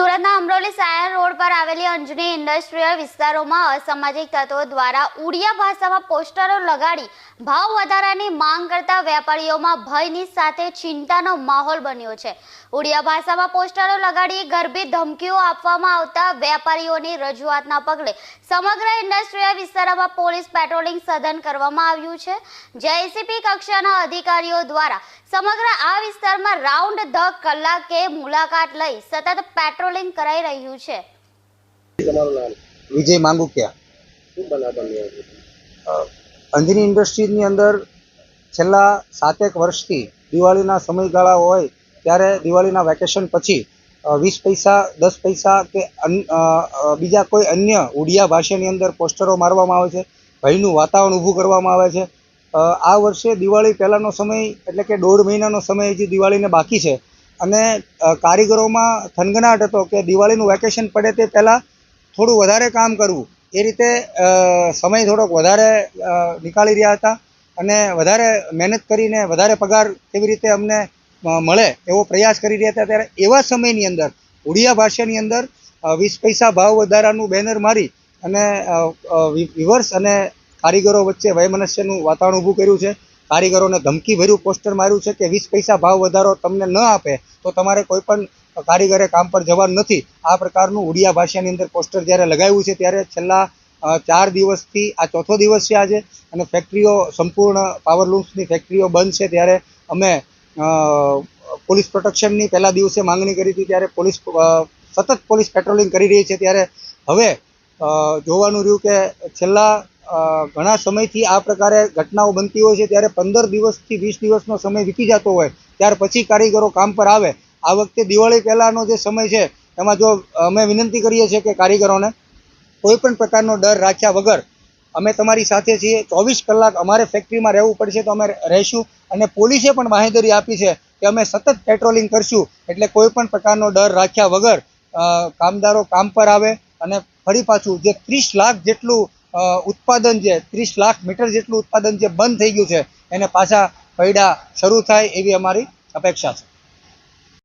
સુરતના અમરોલી સાયન રોડ પર આવેલી અંજની ઇન્ડસ્ટ્રીયલ વિસ્તારોમાં અસામાજિક તત્વો દ્વારા ઉડિયા ભાષામાં પોસ્ટરો લગાડી ભાવ વધારાની માંગ કરતા વેપારીઓમાં ભયની સાથે ચિંતાનો માહોલ બન્યો છે. ઉડિયા ભાષામાં પોસ્ટરો લગાડી ગરબી ધમકીઓ આપવામાં આવતા વેપારીઓની રજૂઆતના પગલે સમગ્ર ઇન્ડસ્ટ્રીયલ વિસ્તારોમાં પોલીસ પેટ્રોલિંગ સઘન કરવામાં આવ્યું છે. જેસીપી કક્ષાના અધિકારીઓ દ્વારા સમગ્ર આ વિસ્તારમાં રાઉન્ડ ધ કલાકે મુલાકાત લઈ સતત પેટ્રોલિંગ કરાઈ રહ્યું છે. તમારું નામ? વિજય માંગુકિયા. શું બનાવ બન્યો અંજની ઇન્ડસ્ટ્રીઝની અંદર છેલ્લા સાતેક વર્ષથી દિવાળીના સમયગાળા હોય ત્યારે દિવાળીના વેકેશન પછી વીસ પૈસા દસ પૈસા કે બીજા કોઈ અન્ય ઉડિયા ભાષાની અંદર પોસ્ટરો મારવામાં આવે છે ભયનું વાતાવરણ ઊભું કરવામાં આવે છે. આ વર્ષે દિવાળી પહેલાંનો સમય એટલે કે દોઢ મહિનાનો સમય હજી દિવાળીને બાકી છે. અને કારીગરોમાં થનગનાટ હતો કે દિવાળીનું વેકેશન પડે તે પહેલાં થોડું વધારે કામ કરવું. એ રીતે સમય થોડોક વધારે નીકાળી રહ્યા હતા અને વધારે મહેનત કરીને વધારે પગાર કેવી રીતે અમને મળે એવો પ્રયાસ કરી રહ્યા હતા. ત્યારે એવા સમયની અંદર, ઉડિયા ભાષાની અંદર વીસ પૈસા ભાવ વધારાનું બેનર મારી અને વિવર્સ અને કારીગરો વચ્ચે વયમનસ્યનું વાતાવરણ ઊભું કર્યું છે. કારીગરોને ધમકી ભર્યું પોસ્ટર માર્યું છે કે વીસ પૈસા ભાવ વધારો તમને ન આપે. તો તમારે કોઈ પણ કારીગરે કામ પર જવાનું નથી. આ પ્રકારનું ઉડિયા ભાષાની અંદર પોસ્ટર જ્યારે લગાવ્યું છે, ત્યારે છેલ્લા ચાર દિવસથી, આ ચોથો દિવસ છે આજે, અને ફેક્ટરીઓ સંપૂર્ણ પાવર લૂમ્સની ફેક્ટરીઓ બંધ છે, ત્યારે અમે પોલીસ પ્રોટેક્શનની પહેલા દિવસે માંગણી કરી હતી, ત્યારે પોલીસ સતત પોલીસ પેટ્રોલિંગ કરી રહી છે, ત્યારે હવે જોવાનું રહ્યું કે છેલ્લા ઘણા સમયથી આ પ્રકારે ઘટનાઓ બનતી હોય છે, ત્યારે પંદર દિવસથી વીસ દિવસનો સમય વીતી જતો હોય. ત્યાર પછી કારીગરો કામ પર આવે. આ વખતે દિવાળી પહેલાંનો જે સમય છે, એમાં જો અમે વિનંતી કરીએ છીએ કે કારીગરોને કોઈ પણ પ્રકારનો ડર રાખ્યા વગર અમે તમારી સાથે છીએ. ચોવીસ કલાક અમારે ફેક્ટરીમાં રહેવું પડશે તો અમે રહીશું. અને પોલીસે પણ માહિતી આપી છે કે અમે સતત પેટ્રોલિંગ કરશું. એટલે કોઈ પણ પ્રકારનો ડર રાખ્યા વગર કામદારો કામ પર આવે અને ફરી પાછું જે ત્રીસ લાખ જેટલું ઉત્પાદન છે ત્રીસ લાખ મીટર જેટલું ઉત્પાદન જે બંધ થઈ ગયું છે, એને પાછા પૈડા શરૂ થાય એવી અમારી અપેક્ષા છે.